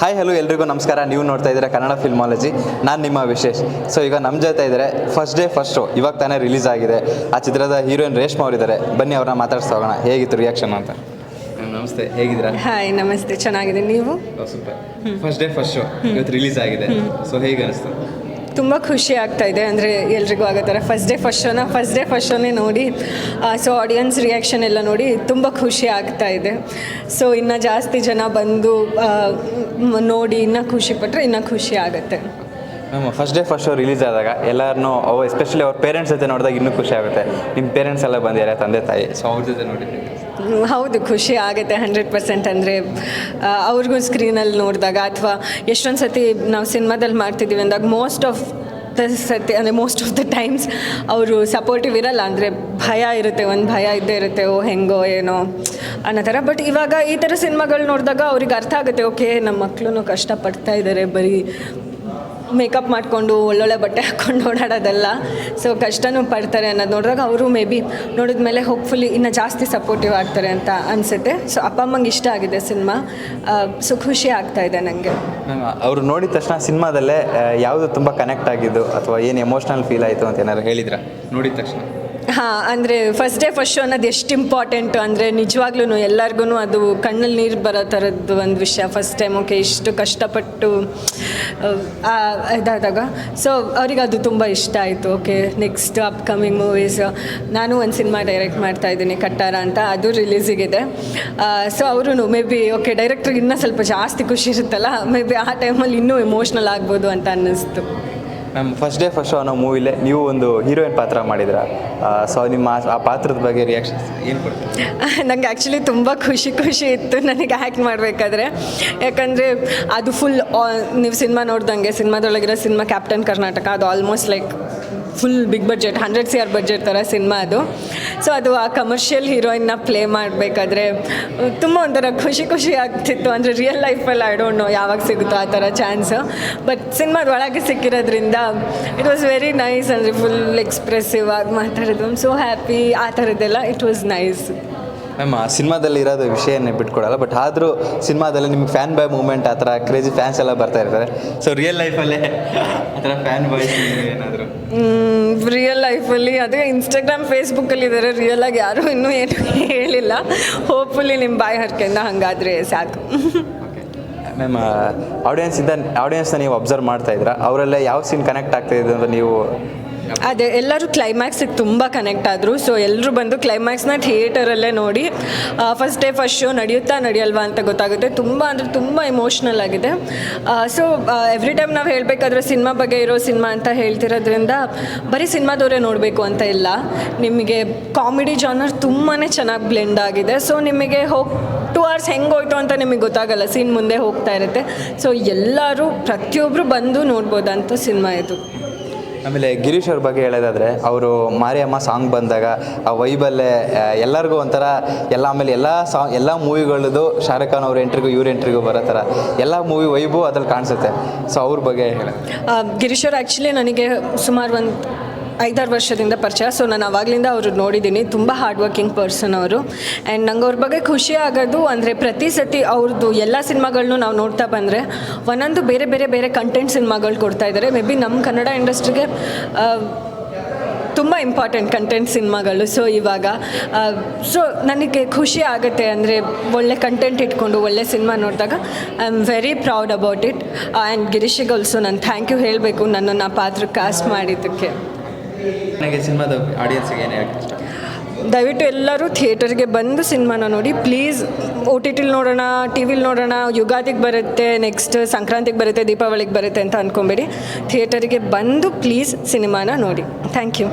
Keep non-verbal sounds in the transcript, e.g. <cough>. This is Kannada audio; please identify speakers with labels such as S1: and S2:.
S1: ಹಾಯ್ ಹಲೋ ಎಲ್ರಿಗೂ ನಮಸ್ಕಾರ. ನೀವು ನೋಡ್ತಾ ಇದ್ದೀರಾ ಕನ್ನಡ ಫಿಲ್ಮಾಲಜಿ ನಾನು ನಿಮ್ಮ ವಿಶೇಷ್. ಸೊ ಈಗ ನಮ್ಮ ಜೊತೆ ಇದ್ದಾರೆ ಫಸ್ಟ್ ಡೇ ಫಸ್ಟ್ ಶೋ ಇವಾಗ ತಾನೇ ರಿಲೀಸ್ ಆಗಿದೆ. ಆ ಚಿತ್ರದ ಹೀರೋಯಿನ್ ರೇಷ್ಮಾ ಅವರಿದ್ದಾರೆ ಬನ್ನಿ ಅವ್ರನ್ನ ಮಾತಾಡ್ಸ್ತಾ ಹೋಗೋಣ. ಹೇಗಿತ್ತು ರಿಯಾಕ್ಷನ್ ಅಂತ? ನಮಸ್ತೆ. ಹೇಗಿದ್ದೀರಾ?
S2: ಹಾಯ್ ನಮಸ್ತೆ. ಚೆನ್ನಾಗಿದೆ ನೀವು?
S1: Super first day first show ಇವತ್ತು ರಿಲೀಸ್ ಆಗಿದೆ. ಸೊ ಹೇಗೆ ಅನಿಸ್ತು?
S2: ತುಂಬ ಖುಷಿ ಆಗ್ತಾ ಇದೆ. ಅಂದರೆ ಎಲ್ರಿಗೂ ಆಗೋ ಥರ ಫಸ್ಟ್ ಡೇ ಫಸ್ಟ್ ಶೋನ ಫಸ್ಟ್ ಡೇ ಫಸ್ಟ್ ಶೋನೇ ನೋಡಿ. ಸೊ ಆಡಿಯನ್ಸ್ ರಿಯಾಕ್ಷನ್ ಎಲ್ಲ ನೋಡಿ ತುಂಬ ಖುಷಿ ಆಗ್ತಾ ಇದೆ. ಸೊ ಇನ್ನು ಜಾಸ್ತಿ ಜನ ಬಂದು ನೋಡಿ ಇನ್ನೂ ಖುಷಿ ಪಟ್ಟರೆ ಇನ್ನೂ ಖುಷಿ ಆಗುತ್ತೆ.
S1: Ma'am first day first show release ಆದಾಗ ಎಲ್ಲರನ್ನೂ ಅವು ಎಸ್ಪೆಷಲಿ ಅವ್ರ ಪೇರೆಂಟ್ಸ್ ಜೊತೆ ನೋಡಿದಾಗ ಇನ್ನೂ ಖುಷಿ ಆಗುತ್ತೆ. ನಿಮ್ಮ ಪೇರೆಂಟ್ಸ್ ಎಲ್ಲ ಬಂದಿದ್ದಾರೆ ತಂದೆ ತಾಯಿ. ಸೊ ಅವ್ರ ಜೊತೆ ನೋಡಿದ್ದೀವಿ
S2: ಹೌದು ಖುಷಿ ಆಗುತ್ತೆ ಹಂಡ್ರೆಡ್ ಪರ್ಸೆಂಟ್ ಅಂದರೆ ಅವ್ರಿಗೂ ಸ್ಕ್ರೀನಲ್ಲಿ ನೋಡಿದಾಗ ಅಥವಾ ಎಷ್ಟೊಂದು ಸತಿ ನಾವು ಸಿನಿಮಾದಲ್ಲಿ ಮಾಡ್ತಿದ್ದೀವಿ ಅಂದಾಗ ಮೋಸ್ಟ್ ಆಫ್ ದ ಸತಿ ಅಂದರೆ ಮೋಸ್ಟ್ ಆಫ್ ದ ಟೈಮ್ಸ್ ಅವರು ಸಪೋರ್ಟಿವ್ ಇರಲ್ಲ ಅಂದರೆ ಭಯ ಇರುತ್ತೆ, ಒಂದು ಭಯ ಇದ್ದೇ ಇರುತ್ತೆ, ಓ ಹೆಂಗೋ ಏನೋ ಅನ್ನೋ ಥರ. ಬಟ್ ಇವಾಗ ಈ ಥರ ಸಿನಿಮಾಗಳು ನೋಡಿದಾಗ ಅವ್ರಿಗೆ ಅರ್ಥ ಆಗುತ್ತೆ, ಓಕೆ ನಮ್ಮ ಮಕ್ಕಳು ಕಷ್ಟಪಡ್ತಾ ಇದ್ದಾರೆ ಬರೀ ಮೇಕಪ್ ಮಾಡಿಕೊಂಡು, ಒಳ್ಳೊಳ್ಳೆ ಬಟ್ಟೆ ಹಾಕ್ಕೊಂಡು ಓಡಾಡೋದಲ್ಲ. ಸೊ ಕಷ್ಟನೂ ಪಡ್ತಾರೆ ಅನ್ನೋದು ನೋಡಿದಾಗ ಅವರು ಮೇ ಬಿ ನೋಡಿದ್ಮೇಲೆ ಹೋಪ್ಫುಲಿ ಇನ್ನೂ ಜಾಸ್ತಿ ಸಪೋರ್ಟಿವ್ ಆಗ್ತಾರೆ ಅಂತ ಅನಿಸುತ್ತೆ. ಸೊ ಅಪ್ಪ ಅಮ್ಮಂಗೆ ಇಷ್ಟ ಆಗಿದೆ ಸಿನಿಮಾ. ಸೊ ಖುಷಿ ಆಗ್ತಾ ಇದೆ ನನಗೆ
S1: ಅವರು ನೋಡಿದ ತಕ್ಷಣ ಸಿನಿಮಾದಲ್ಲೇ ಯಾವುದು ತುಂಬ ಕನೆಕ್ಟ್ ಆಗಿದ್ದು ಅಥವಾ ಏನು ಎಮೋಷ್ನಲ್ ಫೀಲ್ ಆಯಿತು ಅಂತ ಏನಾದ್ರು ಹೇಳಿದ್ರಾ? ನೋಡಿದ ತಕ್ಷಣ.
S2: ಹಾಂ, ಅಂದರೆ ಫಸ್ಟ್ ಡೇ ಫಸ್ಟ್ ಶೋ ಅನ್ನೋದು ಎಷ್ಟು ಇಂಪಾರ್ಟೆಂಟು ಅಂದರೆ ನಿಜವಾಗ್ಲೂ ಎಲ್ಲರಿಗೂ ಅದು ಕಣ್ಣಲ್ಲಿ ನೀರು ಬರೋ ಥರದ್ದು ಒಂದು ವಿಷಯ ಫಸ್ಟ್ ಟೈಮ್ ಓಕೆ ಇಷ್ಟು ಕಷ್ಟಪಟ್ಟು ಇದಾದಾಗ. ಸೊ ಅವ್ರಿಗೆ ಅದು ತುಂಬ ಇಷ್ಟ ಆಯಿತು ಓಕೆ ನೆಕ್ಸ್ಟ್ ಅಪ್ಕಮಿಂಗ್ ಮೂವೀಸ್ ನಾನು ಒಂದು ಸಿನಿಮಾ ಡೈರೆಕ್ಟ್ ಮಾಡ್ತಾ ಇದ್ದೀನಿ, ಕಟ್ಟಾರ ಅಂತ, ಅದು ರಿಲೀಸಿಗಿದೆ ಸೊ ಅವರು ಮೇ ಬಿ ಓಕೆ ಡೈರೆಕ್ಟ್ರಿಗೆ ಇನ್ನೂ ಸ್ವಲ್ಪ ಜಾಸ್ತಿ ಖುಷಿ ಇರುತ್ತಲ್ಲ ಮೇ ಬಿ ಆ ಟೈಮಲ್ಲಿ ಇನ್ನೂ ಎಮೋಷ್ನಲ್ ಆಗ್ಬೋದು ಅಂತ ಅನ್ನಿಸ್ತು.
S1: Ma'am first day first show ಅನ್ನೋ ಮೂವಿಲೆ ನೀವು ಒಂದು ಹೀರೋಯಿನ್ ಪಾತ್ರ ಮಾಡಿದ್ರ? ಸೊ ನಿಮ್ಮ ಆ- ಪಾತ್ರದ ಬಗ್ಗೆ ರಿಯಾಕ್ಷನ್ ಏನು ಕೊಡ್ತೀರಾ? <laughs>
S2: ನಂಗೆ ಆ್ಯಕ್ಚುಲಿ ತುಂಬ ಖುಷಿ ಖುಷಿ ಇತ್ತು ನನಗೆ ಆ್ಯಕ್ಟ್ ಮಾಡಬೇಕಾದ್ರೆ. ಯಾಕಂದರೆ ಅದು ಫುಲ್ ನೀವು ಸಿನಿಮಾ ನೋಡ್ದಂಗೆ, ಸಿನಿಮಾದೊಳಗಿರೋ ಸಿನಿಮಾ ಕ್ಯಾಪ್ಟನ್ ಕರ್ನಾಟಕ ಅದು almost like full big budget hundred C R budget ಥರ ಸಿನಿಮಾ ಅದು. ಸೊ ಅದು ಆ ಕಮರ್ಷಿಯಲ್ ಹೀರೋಯಿನ್ನ ಪ್ಲೇ ಮಾಡಬೇಕಾದ್ರೆ ತುಂಬ ಒಂಥರ ಖುಷಿ ಖುಷಿ ಆಗ್ತಿತ್ತು. ಅಂದರೆ ರಿಯಲ್ ಲೈಫಲ್ಲಿ ಐ ಡೋಂಟ್ ನೋ ಯಾವಾಗ ಸಿಗುತ್ತೋ ಆ ಥರ ಚಾನ್ಸ್ ಬಟ್ ಸಿನಿಮಾದ ಒಳಗೆ ಸಿಕ್ಕಿರೋದ್ರಿಂದ ಇಟ್ ವಾಸ್ ವೆರಿ ನೈಸ್ ಅಂದರೆ ಫುಲ್ ಎಕ್ಸ್ಪ್ರೆಸಿವ್ ಆಗಿ ಮಾತಾಡೋದು. ಸೋ ಹ್ಯಾಪಿ ಆ ಥರದ್ದೆಲ್ಲ ಇಟ್ ವಾಸ್ ನೈಸ್
S1: ಮ್ಯಾಮ್ ಆ ಸಿನಿಮಾದಲ್ಲಿ ಇರೋದು ವಿಷಯನೇ ಬಿಟ್ಕೊಡಲ್ಲ. ಬಟ್ ಆದರೂ ಸಿನಿಮಾದಲ್ಲಿ ನಿಮ್ಗೆ ಫ್ಯಾನ್ ಬಾಯ್ ಮೂಮೆಂಟ್ ಆ ಥರ ಕ್ರೇಜಿ ಫ್ಯಾನ್ಸ್ ಎಲ್ಲ ಬರ್ತಾ ಇರ್ತಾರೆ. ಸೊ ರಿಯಲ್ ಲೈಫಲ್ಲೇ ಆ ಥರ ಫ್ಯಾನ್ ಬಾಯ್ ಏನಾದರೂ
S2: ರಿಯಲ್ ಲೈಫಲ್ಲಿ ಅದೇ ಇನ್ಸ್ಟಾಗ್ರಾಮ್ ಫೇಸ್ಬುಕ್ಕಲ್ಲಿ ಇದ್ದಾರೆ ರಿಯಲ್ ಆಗಿ ಯಾರೂ ಇನ್ನೂ ಏನು ಹೇಳಿಲ್ಲ. ಹೋಪ್ಫುಲಿ ನಿಮ್ಮ ಬಾಯಿ ಹರ್ಕೆಯಿಂದ ಹಾಗಾದರೆ ಸಾಕು.
S1: ಮ್ಯಾಮ್ ಆಡಿಯನ್ಸಿಂದ ಆಡಿಯನ್ಸ್ನ ನೀವು ಅಬ್ಸರ್ವ್ ಮಾಡ್ತಾ ಇದ್ದೀರಾ? ಅವರೆಲ್ಲ ಯಾವ ಸೀನ್ ಕನೆಕ್ಟ್ ಆಗ್ತಾ ಅಂತ ನೀವು
S2: ಅದೇ, ಎಲ್ಲರೂ ಕ್ಲೈಮ್ಯಾಕ್ಸಿಗೆ ತುಂಬ ಕನೆಕ್ಟ್ ಆದರು. ಸೊ ಎಲ್ಲರೂ ಬಂದು ಕ್ಲೈಮ್ಯಾಕ್ಸ್ನ ಥಿಯೇಟರಲ್ಲೇ ನೋಡಿ ಫಸ್ಟ್ ಡೇ ಫಸ್ಟ್ ಶೋ ನಡೆಯುತ್ತಾ ನಡೆಯಲ್ವಾ ಅಂತ ಗೊತ್ತಾಗುತ್ತೆ. ತುಂಬ ಅಂದರೆ ತುಂಬ ಇಮೋಷ್ನಲ್ ಆಗಿದೆ. ಸೊ ಎವ್ರಿ ಟೈಮ್ ನಾವು ಹೇಳಬೇಕಾದ್ರೆ ಸಿನಿಮಾ ಬಗ್ಗೆ ಇರೋ ಸಿನಿಮಾ ಅಂತ ಹೇಳ್ತಿರೋದ್ರಿಂದ, ಬರೀ ಸಿನಿಮಾದವರೇ ನೋಡಬೇಕು ಅಂತ ಇಲ್ಲ. ನಿಮಗೆ ಕಾಮಿಡಿ ಜಾನರ್ ತುಂಬಾ ಚೆನ್ನಾಗಿ ಬ್ಲೆಂಡ್ ಆಗಿದೆ. ಸೊ ನಿಮಗೆ ಹೋಗ್ ಟು ಅವರ್ಸ್ ಹೆಂಗೆ ಹೋಯ್ತು ಅಂತ ನಿಮಗೆ ಗೊತ್ತಾಗಲ್ಲ. ಸೀನ್ ಮುಂದೆ ಹೋಗ್ತಾ ಇರುತ್ತೆ. ಸೊ ಎಲ್ಲರೂ ಪ್ರತಿಯೊಬ್ಬರು ಬಂದು ನೋಡ್ಬೋದಂತ ಸಿನಿಮಾ ಇದು.
S1: ಆಮೇಲೆ ಗಿರೀಶ್ ಅವ್ರ ಬಗ್ಗೆ ಹೇಳೋದಾದ್ರೆ, ಅವರು ಮಾರಿಯಮ್ಮ ಸಾಂಗ್ ಬಂದಾಗ ಆ ವೈಬಲ್ಲೇ ಎಲ್ಲರಿಗೂ ಒಂಥರ ಎಲ್ಲ ಆಮೇಲೆ ಎಲ್ಲ ಸಾಂಗ್ ಎಲ್ಲ ಮೂವಿಗಳದ್ದು ಶಾರುಖ್ ಖಾನ್ ಅವ್ರ ಎಂಟ್ರಿಗೂ ಇವ್ರ ಎಂಟ್ರಿಗೂ ಬರೋ ಥರ ಎಲ್ಲ ಮೂವಿ ವೈಬು ಅದ್ರಲ್ಲಿ ಕಾಣಿಸುತ್ತೆ. ಸೊ ಅವ್ರ ಬಗ್ಗೆ ಹೇಳ.
S2: ಗಿರೀಶ್ ಅವ್ರು ಆ್ಯಕ್ಚುಲಿ ನನಗೆ ಸುಮಾರು ಒಂದು ಐದಾರು ವರ್ಷದಿಂದ ಪರಿಚಯ ಸೊ ನಾನು ಆವಾಗಲಿಂದ ಅವರು ನೋಡಿದ್ದೀನಿ ತುಂಬ ಹಾರ್ಡ್ ವರ್ಕಿಂಗ್ ಪರ್ಸನ್ ಅವರು. ಆ್ಯಂಡ್ ನಂಗೆ ಅವ್ರ ಬಗ್ಗೆ ಖುಷಿ ಆಗೋದು ಅಂದರೆ ಪ್ರತಿ ಸತಿ ಅವ್ರದ್ದು ಎಲ್ಲ ಸಿನಿಮಾಗಳನ್ನೂ ನಾವು ನೋಡ್ತಾ ಬಂದರೆ ಒಂದೊಂದು ಬೇರೆ ಬೇರೆ ಬೇರೆ ಕಂಟೆಂಟ್ ಸಿನಿಮಾಗಳು ಕೊಡ್ತಾ ಇದ್ದಾರೆ ಮೇ ಬಿ ನಮ್ಮ ಕನ್ನಡ ಇಂಡಸ್ಟ್ರಿಗೆ ತುಂಬ ಇಂಪಾರ್ಟೆಂಟ್ ಕಂಟೆಂಟ್ ಸಿನಿಮಾಗಳು. ಸೊ ಇವಾಗ ಸೊ ನನಗೆ ಖುಷಿ ಆಗುತ್ತೆ ಅಂದರೆ ಒಳ್ಳೆ ಕಂಟೆಂಟ್ ಇಟ್ಕೊಂಡು ಒಳ್ಳೆ ಸಿನಿಮಾ ನೋಡಿದಾಗ I am very proud about it and ಗಿರೀಶಿಗೆ also ನಾನು ಥ್ಯಾಂಕ್ ಯು ಹೇಳಬೇಕು ನನ್ನನ್ನು ಆ ಪಾತ್ರ ಕಾಸ್ಟ್ ಮಾಡಿದ್ದಕ್ಕೆ.
S1: ನನಗೆ ಸಿನಿಮಾದ ಆಡಿಯನ್ಸ್ಗೆ ಏನು
S2: ದಯವಿಟ್ಟು ಎಲ್ಲರೂ ಥಿಯೇಟರ್ಗೆ ಬಂದು ಸಿನಿಮಾನ ನೋಡಿ. ಪ್ಲೀಸ್ ಒ ಟಿ ಟಿಲಿ ನೋಡೋಣ, ಟಿ ವಿಲಿ ನೋಡೋಣ, ಯುಗಾದಿಗೆ ಬರುತ್ತೆ, ನೆಕ್ಸ್ಟ್ ಸಂಕ್ರಾಂತಿಗೆ ಬರುತ್ತೆ, ದೀಪಾವಳಿಗೆ ಬರುತ್ತೆ ಅಂತ ಅಂದ್ಕೊಬೇಡಿ ಥಿಯೇಟರಿಗೆ ಬಂದು ಪ್ಲೀಸ್ ಸಿನಿಮಾನ ನೋಡಿ. Thank you.